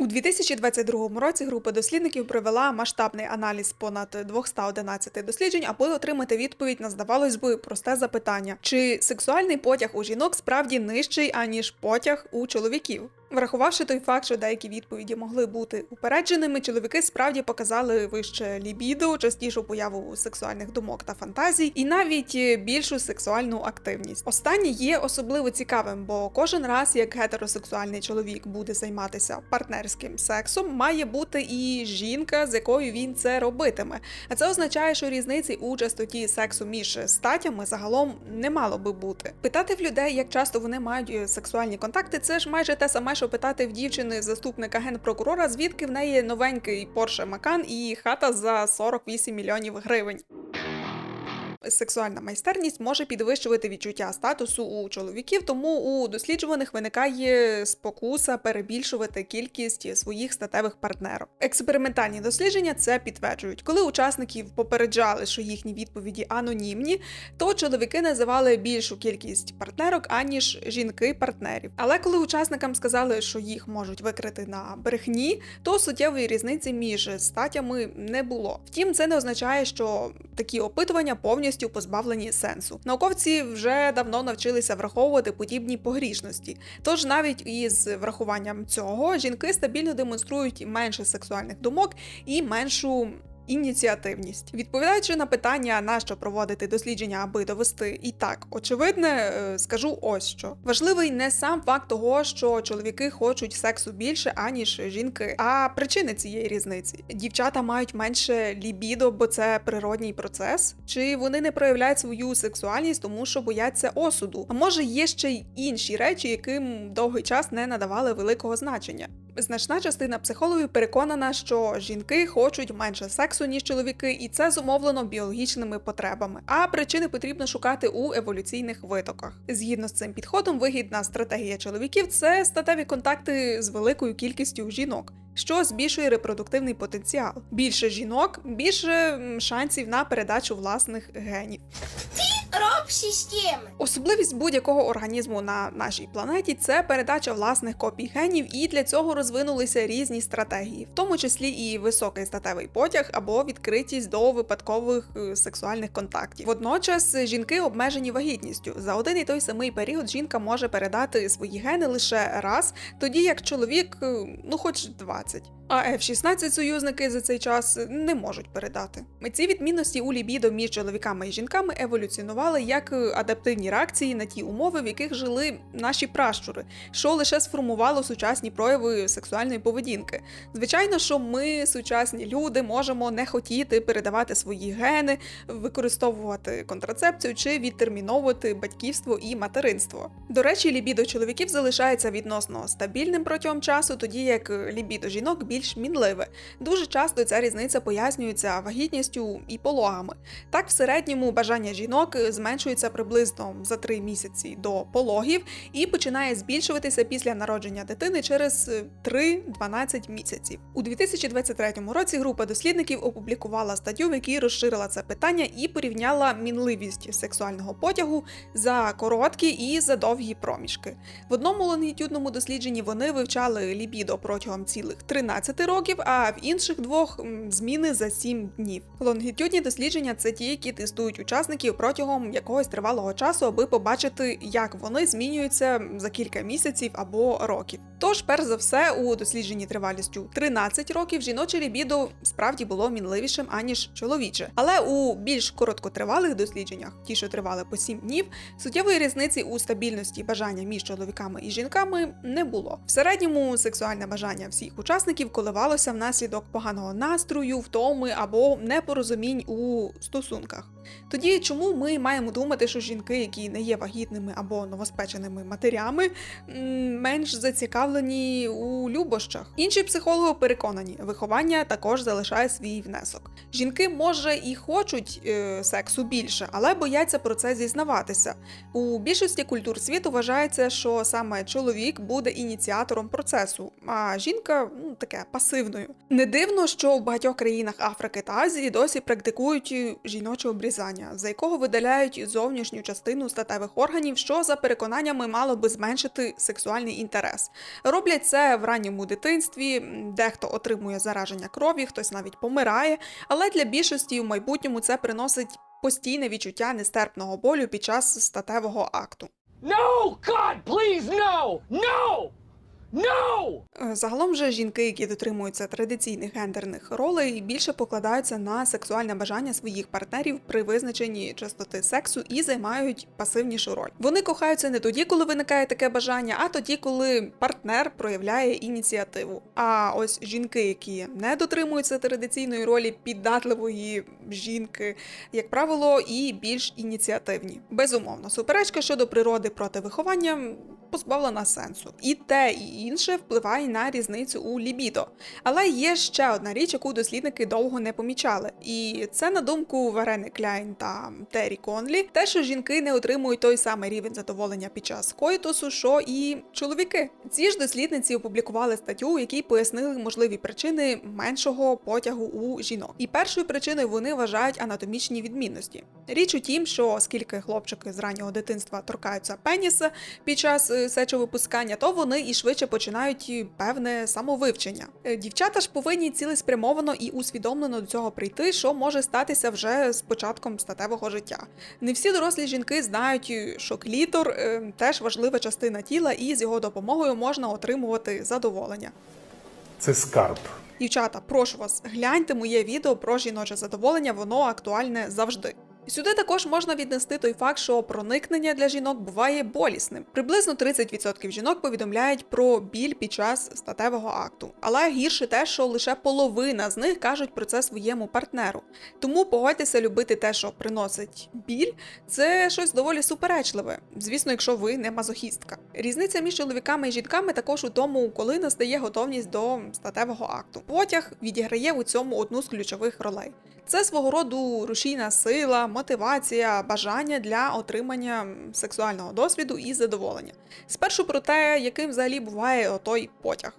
У 2022 році група дослідників провела масштабний аналіз понад 211 досліджень, аби отримати відповідь на здавалось би просте запитання: чи сексуальний потяг у жінок справді нижчий аніж потяг у чоловіків? Врахувавши той факт, що деякі відповіді могли бути упередженими, чоловіки справді показали вище лібідо, частішу появу сексуальних думок та фантазій, і навіть е, більшу сексуальну активність. Останнє є особливо цікавим, бо кожен раз, як гетеросексуальний чоловік буде займатися партнерським сексом, має бути і жінка, з якою він це робитиме. А це означає, що різниці у частоті сексу між статями загалом не мало би бути. Питати в людей, як часто вони мають е, сексуальні контакти, це ж майже те саме, що питати в дівчини заступника генпрокурора, звідки в неї новенький Porsche Macan і хата за 48 мільйонів гривень. Сексуальна майстерність може підвищувати відчуття статусу у чоловіків, тому у досліджуваних виникає спокуса перебільшувати кількість своїх статевих партнерок. Експериментальні дослідження це підтверджують. Коли учасників попереджали, що їхні відповіді анонімні, то чоловіки називали більшу кількість партнерок, аніж жінки партнерів. Але коли учасникам сказали, що їх можуть викрити на брехні, то суттєвої різниці між статями не було. Втім, це не означає, що такі опитування повністю позбавлені сенсу. Науковці вже давно навчилися враховувати подібні погрішності. Тож навіть із врахуванням цього жінки стабільно демонструють менше сексуальних думок і меншу. Ініціативність, відповідаючи на питання, на що проводити дослідження, аби довести і так очевидне, е, скажу ось що важливий не сам факт того, що чоловіки хочуть сексу більше аніж жінки, а причини цієї різниці. Дівчата мають менше лібідо, бо це природній процес, чи вони не проявляють свою сексуальність, тому що бояться осуду. А може є ще й інші речі, яким довгий час не надавали великого значення. Значна частина психологів переконана, що жінки хочуть менше сексу, ніж чоловіки, і це зумовлено біологічними потребами. А причини потрібно шукати у еволюційних витоках. Згідно з цим підходом, вигідна стратегія чоловіків це статеві контакти з великою кількістю жінок. Що збільшує репродуктивний потенціал. Більше жінок, більше шансів на передачу власних генів. Роб системи. Особливість будь-якого організму на нашій планеті це передача власних копій генів, і для цього розвинулися різні стратегії, в тому числі і високий статевий потяг або відкритість до випадкових е, сексуальних контактів. Водночас жінки обмежені вагітністю. За один і той самий період жінка може передати свої гени лише раз, тоді як чоловік, е, ну хоч 20. А F-16 союзники за цей час не можуть передати. Ці відмінності у лібідо між чоловіками і жінками еволюціонували як адаптивні реакції на ті умови, в яких жили наші пращури, що лише сформувало сучасні прояви сексуальної поведінки. Звичайно, що ми, сучасні люди, можемо не хотіти передавати свої гени, використовувати контрацепцію чи відтерміновувати батьківство і материнство. До речі, лібідо чоловіків залишається відносно стабільним протягом часу, тоді як лібідо жінок більш мінливе. Дуже часто ця різниця пояснюється вагітністю і пологами. Так, в середньому бажання жінок зменшується приблизно за 3 місяці до пологів і починає збільшуватися після народження дитини через 3-12 місяців. У 2023 році група дослідників опублікувала статтю, в якій розширила це питання і порівняла мінливість сексуального потягу за короткі і за довгі проміжки. В одному лонгітюдному дослідженні вони вивчали лібідо протягом цілих 13 років, а в інших двох зміни за 7 днів. Лонгітюдні дослідження це ті, які тестують учасників протягом якогось тривалого часу, аби побачити, як вони змінюються за кілька місяців або років. Тож, перш за все, у дослідженні тривалістю 13 років жіноче лібідо справді було мінливішим аніж чоловіче. Але у більш короткотривалих дослідженнях, ті, що тривали по 7 днів, суттєвої різниці у стабільності бажання між чоловіками і жінками не було. В середньому сексуальне бажання всіх учасників коливалося внаслідок поганого настрою, втоми або непорозумінь у стосунках. Тоді чому ми маємо думати, що жінки, які не є вагітними або новоспеченими матерями, менш зацікавлені у любощах? Інші психологи переконані, виховання також залишає свій внесок. Жінки, може, і хочуть е, сексу більше, але бояться про це зізнаватися. У більшості культур світу вважається, що саме чоловік буде ініціатором процесу, а жінка ну таке пасивною. Не дивно, що в багатьох країнах Африки та Азії досі практикують жіноче обрізання, за якого видаляють зовнішню частину статевих органів, що за переконаннями мало би зменшити сексуальний інтерес. Роблять це в ранньому дитинстві, дехто отримує зараження крові, хтось навіть помирає, але для більшості в майбутньому це приносить постійне відчуття нестерпного болю під час статевого акту. No! God, please, no! No! No! Е, Загалом же жінки, які дотримуються традиційних гендерних ролей, більше покладаються на сексуальне бажання своїх партнерів при визначенні частоти сексу і займають пасивнішу роль. Вони кохаються не тоді, коли виникає таке бажання, а тоді, коли партнер проявляє ініціативу. А ось жінки, які не дотримуються традиційної ролі піддатливої жінки, як правило, і більш ініціативні. Безумовно, суперечка щодо природи проти виховання позбавлена сенсу. І те, і інше впливає на різницю у лібідо. Але є ще одна річ, яку дослідники довго не помічали. І це, на думку Варени Кляйн та Террі Конлі, те, що жінки не отримують той самий рівень задоволення під час коїтусу, що і чоловіки. Ці ж дослідниці опублікували статтю, у якій пояснили можливі причини меншого потягу у жінок. І першою причиною вони вважають анатомічні відмінності. Річ у тім, що оскільки хлопчики з раннього дитинства торкаються пеніса під час е, сечовипускання, то вони і швидше починають е, певне самовивчення. Е, Дівчата ж повинні цілеспрямовано і усвідомлено до цього прийти, що може статися вже з початком статевого життя. Не всі дорослі жінки знають, що клітор теж важлива частина тіла, і з його допомогою можна отримувати задоволення. Це скарб. Дівчата, прошу вас, гляньте моє відео про жіноче задоволення, воно актуальне завжди. Сюди також можна віднести той факт, що проникнення для жінок буває болісним. Приблизно 30% жінок повідомляють про біль під час статевого акту. Але гірше те, що лише половина з них кажуть про це своєму партнеру. Тому погодьтеся любити те, що приносить біль, це щось доволі суперечливе. Звісно, якщо ви не мазохістка. Різниця між чоловіками і жінками також у тому, коли настає готовність до статевого акту. Потяг відіграє у цьому одну з ключових ролей. Це свого роду рушійна сила, мотивація, бажання для отримання сексуального досвіду і задоволення. Спершу про те, яким взагалі буває отой потяг.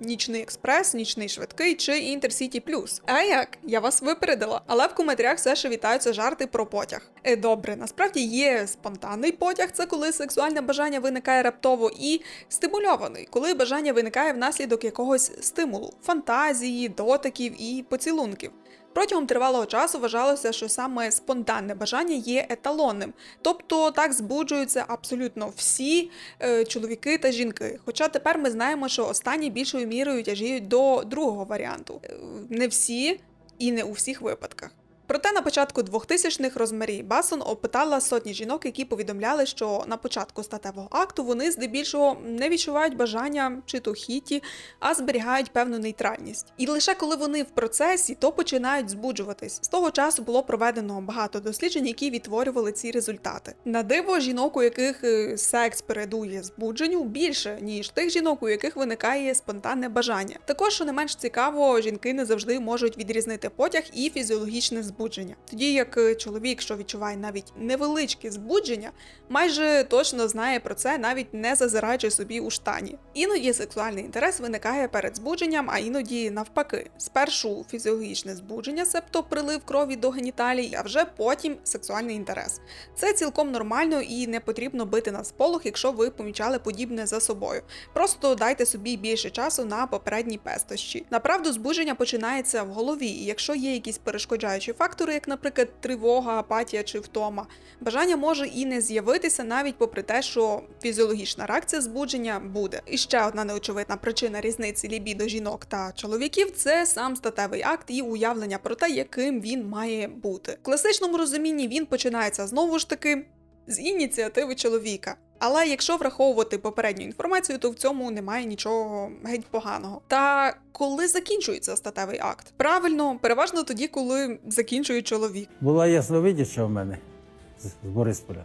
Нічний експрес, нічний швидкий чи інтерсіті плюс. А як? Я вас випередила, але в коментарях все ще вітаються жарти про потяг. Е, добре, насправді є спонтанний потяг, це коли сексуальне бажання виникає раптово, і стимульований, коли бажання виникає внаслідок якогось стимулу, фантазії, дотиків і поцілунків. Протягом тривалого часу вважалося, що саме спонтанне бажання є еталонним, тобто так збуджуються абсолютно всі е, чоловіки та жінки. Хоча тепер ми знаємо, що останні більшою мірою тяжіють до другого варіанту. Е, Не всі і не у всіх випадках. Проте на початку 2000-х Розмарі Басон опитала сотні жінок, які повідомляли, що на початку статевого акту вони здебільшого не відчувають бажання чи то хіті, а зберігають певну нейтральність. І лише коли вони в процесі, то починають збуджуватись. З того часу було проведено багато досліджень, які відтворювали ці результати. На диво жінок, у яких е, секс передує збудженню, більше ніж тих жінок, у яких виникає спонтанне бажання. Також, що не менш цікаво, жінки не завжди можуть відрізнити потяг і фізіологічне збудження. Тоді як е, чоловік, що відчуває навіть невеличке збудження, майже точно знає про це, навіть не зазираючи собі у штані. Іноді сексуальний інтерес виникає перед збудженням, а іноді навпаки. Спершу фізіологічне збудження, себто прилив крові до геніталій, а вже потім сексуальний інтерес. Це цілком нормально і не потрібно бити на сполох, якщо ви помічали подібне за собою. Просто дайте собі більше часу на попередні пестощі. Направду, збудження починається в голові, і якщо є якісь перешкоджаючі фактори, як, наприклад, тривога, апатія чи втома, бажання може і не з'явитися навіть попри те, що фізіологічна реакція збудження буде. І ще одна неочевидна причина різниці лібідо жінок та чоловіків це сам статевий акт і уявлення про те, яким він має бути. В класичному розумінні він починається знову ж таки з ініціативи чоловіка. Але якщо враховувати попередню інформацію, то в цьому немає нічого геть поганого. Та коли закінчується статевий акт? Правильно, переважно тоді, коли закінчує чоловік. Була ясновидяча в мене з Борисполя.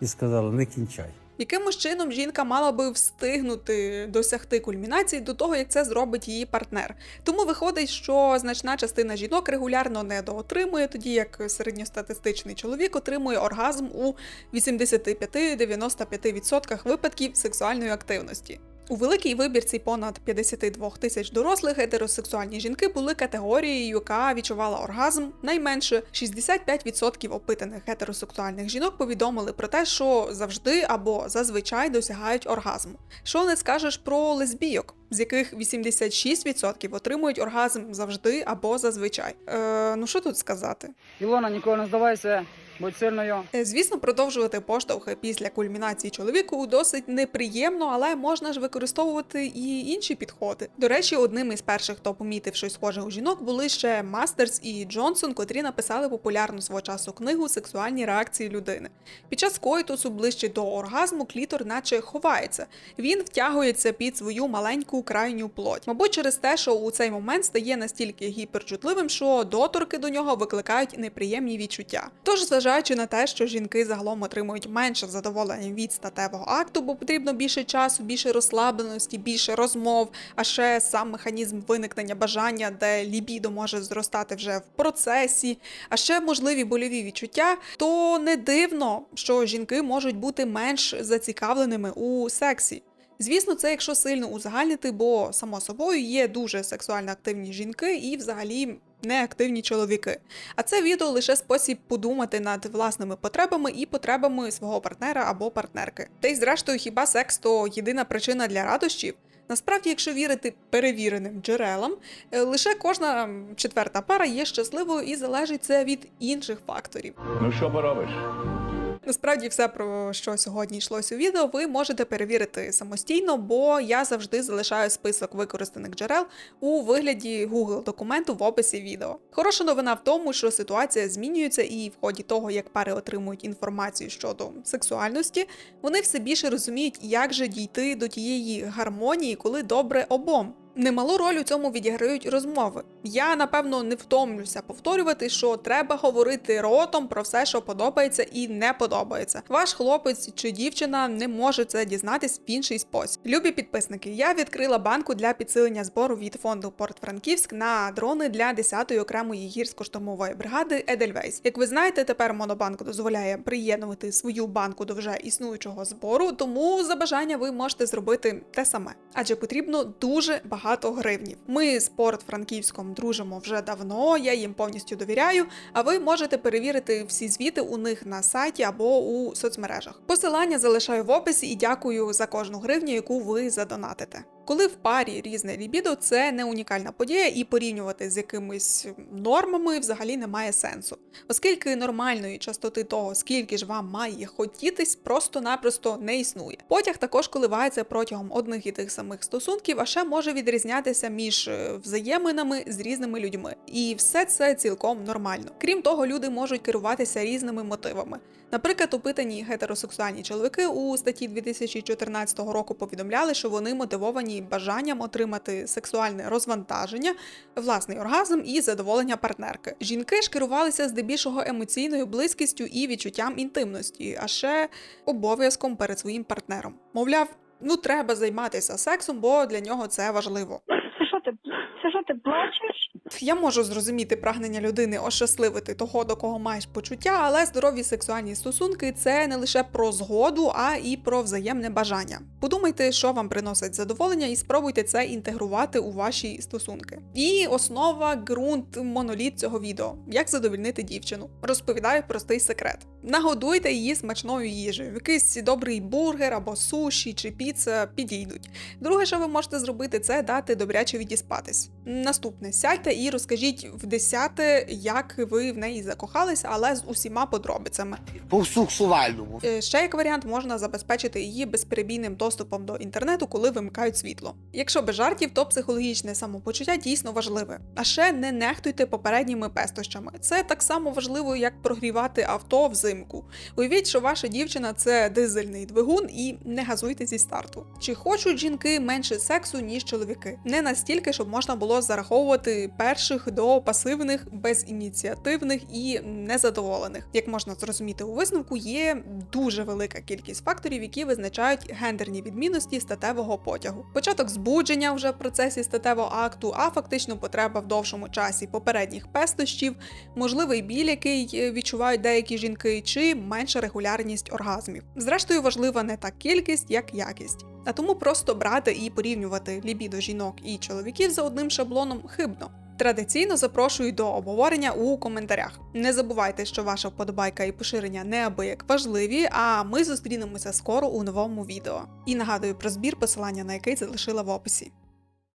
І сказала, не кінчай. Якимось чином жінка мала би встигнути досягти кульмінації до того, як це зробить її партнер. Тому виходить, що значна частина жінок регулярно недоотримує, тоді як середньостатистичний чоловік отримує оргазм у 85-95% випадків сексуальної активності. У великій вибірці понад 52 тисяч дорослих гетеросексуальні жінки були категорією, яка відчувала оргазм. Найменше 65% опитаних гетеросексуальних жінок повідомили про те, що завжди або зазвичай досягають оргазму. Що не скажеш про лесбійок, з яких 86% отримують оргазм завжди або зазвичай. Е, ну що тут сказати? Ілона, ніколи не здавайся, будь сильною. Е, Звісно, продовжувати поштовхи після кульмінації чоловіку досить неприємно, але можна ж використовувати і інші підходи. До речі, одним із перших, хто помітив щось схоже у жінок, були ще Мастерс і Джонсон, котрі написали популярну свого часу книгу Сексуальні реакції людини. Під час коїтусу ближче до оргазму клітор наче ховається. Він втягується під свою маленьку крайню плоть. Мабуть, через те, що у цей момент стає настільки гіперчутливим, що доторки до нього викликають неприємні відчуття. Тож, зважаючи на те, що жінки загалом отримують менше задоволення від статевого акту, бо потрібно більше часу, більше розслабленості, більше розмов, а ще сам механізм виникнення бажання, де лібідо може зростати вже в процесі, а ще можливі больові відчуття, то не дивно, що жінки можуть бути менш зацікавленими у сексі. Звісно, це якщо сильно узагальнити, бо само собою є дуже сексуально активні жінки і взагалі неактивні чоловіки. А це відео лише спосіб подумати над власними потребами і потребами свого партнера або партнерки. Та й зрештою, хіба секс то єдина причина для радощів? Насправді, якщо вірити перевіреним джерелам, е, лише кожна четверта пара є щасливою і залежить це від інших факторів. Ну що поробиш? Насправді, все про що сьогодні йшлось у відео, ви можете перевірити самостійно, бо я завжди залишаю список використаних джерел у вигляді Google документу в описі відео. Хороша новина в тому, що ситуація змінюється, і в ході того, як пари отримують інформацію щодо сексуальності, вони все більше розуміють, як же дійти до тієї гармонії, коли добре обом. Немалу роль у цьому відіграють розмови. Я напевно не втомлюся повторювати, що треба говорити ротом про все, що подобається і не подобається. Ваш хлопець чи дівчина не може це дізнатись в інший спосіб. Любі підписники, я відкрила банку для підсилення збору від фонду Порт Франківськ на дрони для 10-ї окремої гірсько-штурмової бригади Едельвейс. Як ви знаєте, тепер Монобанк дозволяє приєднувати свою банку до вже існуючого збору, тому за бажання ви можете зробити те саме, адже потрібно дуже багато гривнів. Ми з Порт Франківськом дружимо вже давно, я їм повністю довіряю. А ви можете перевірити всі звіти у них на сайті або у соцмережах. Посилання залишаю в описі і дякую за кожну гривню, яку ви задонатите. Коли в парі різне лібідо, це не унікальна подія, і порівнювати з якимись нормами взагалі немає сенсу, оскільки нормальної частоти того, скільки ж вам має хотітись, просто-напросто не існує. Потяг також коливається протягом одних і тих самих стосунків, а ще може відрізнятися між е, взаєминами з різними людьми. І все це цілком нормально. Крім того, люди можуть керуватися різними мотивами. Наприклад, опитані гетеросексуальні чоловіки у статті 2014 року повідомляли, що вони мотивовані бажанням отримати сексуальне розвантаження, власний оргазм і задоволення партнерки. Жінки ж керувалися здебільшого емоційною близькістю і відчуттям інтимності, а ще обов'язком перед своїм партнером. Мовляв, ну треба займатися сексом, бо для нього це важливо. Це що ти? Що ти плачеш? Я можу зрозуміти прагнення людини ощасливити того, до кого маєш почуття, але здорові сексуальні стосунки це не лише про згоду, а і про взаємне бажання. Подумайте, що вам приносить задоволення, і спробуйте це інтегрувати у ваші стосунки. І основа, ґрунт, моноліт цього відео: як задовільнити дівчину. Розповідаю простий секрет. Нагодуйте її смачною їжею. Якийсь добрий бургер або суші чи піца підійдуть. Друге, що ви можете зробити, це дати добряче відіспатись. Наступне сядьте і розкажіть в десяте, як ви в неї закохалися, але з усіма подробицями. по сексуальному. Е, Ще як варіант можна забезпечити її безперебійним доступом до інтернету, коли вимикають світло. Якщо без жартів, то психологічне самопочуття дійсно важливе. А ще не нехтуйте попередніми пестощами. Це так само важливо, як прогрівати авто взимку. Уявіть, що ваша дівчина це дизельний двигун, і не газуйте зі старту. Чи хочуть жінки менше сексу, ніж чоловіки? Не настільки, щоб можна було зараховувати перших до пасивних, безініціативних і незадоволених. Як можна зрозуміти у висновку, є дуже велика кількість факторів, які визначають гендерні відмінності статевого потягу. Початок збудження вже в процесі статевого акту, а фактично потреба в довшому часі попередніх пестощів, можливий біль, який е, відчувають деякі жінки, чи менша регулярність оргазмів. Зрештою, важлива не так кількість, як якість. А тому просто брати і порівнювати лібідо жінок і чоловіків за одним шаблоном хибно. Традиційно запрошую до обговорення у коментарях. Не забувайте, що ваша вподобайка і поширення неабияк важливі, а ми зустрінемося скоро у новому відео. І нагадую про збір, посилання на який залишила в описі.